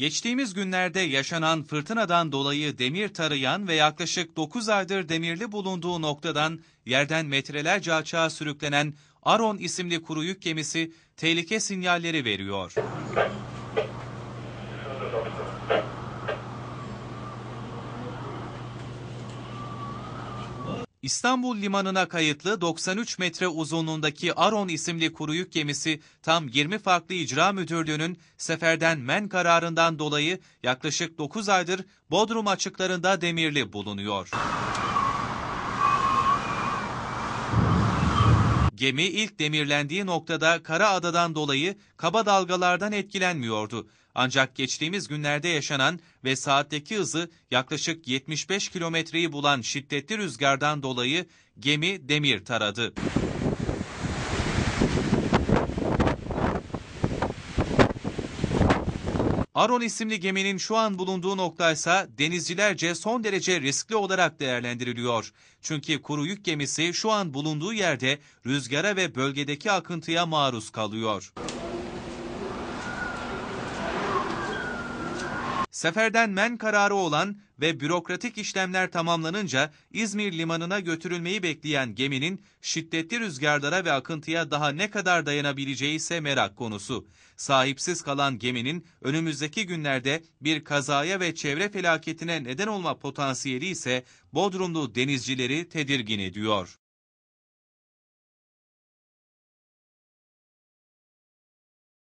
Geçtiğimiz günlerde yaşanan fırtınadan dolayı demir tarayan ve yaklaşık 9 aydır demirli bulunduğu noktadan yerden metrelerce açığa sürüklenen Aron isimli kuru yük gemisi tehlike sinyalleri veriyor. İstanbul limanına kayıtlı 93 metre uzunluğundaki Aron isimli kuru yük gemisi tam 20 farklı icra müdürlüğünün seferden men kararından dolayı yaklaşık 9 aydır Bodrum açıklarında demirli bulunuyor. Gemi ilk demirlendiği noktada Karaada'dan dolayı kaba dalgalardan etkilenmiyordu. Ancak geçtiğimiz günlerde yaşanan ve saatteki hızı yaklaşık 75 kilometreyi bulan şiddetli rüzgardan dolayı gemi demir taradı. Aron isimli geminin şu an bulunduğu nokta ise denizcilerce son derece riskli olarak değerlendiriliyor. Çünkü kuru yük gemisi şu an bulunduğu yerde rüzgara ve bölgedeki akıntıya maruz kalıyor. Seferden men kararı olan ve bürokratik işlemler tamamlanınca İzmir limanına götürülmeyi bekleyen geminin şiddetli rüzgarlara ve akıntıya daha ne kadar dayanabileceği ise merak konusu. Sahipsiz kalan geminin önümüzdeki günlerde bir kazaya ve çevre felaketine neden olma potansiyeli ise Bodrumlu denizcileri tedirgin ediyor.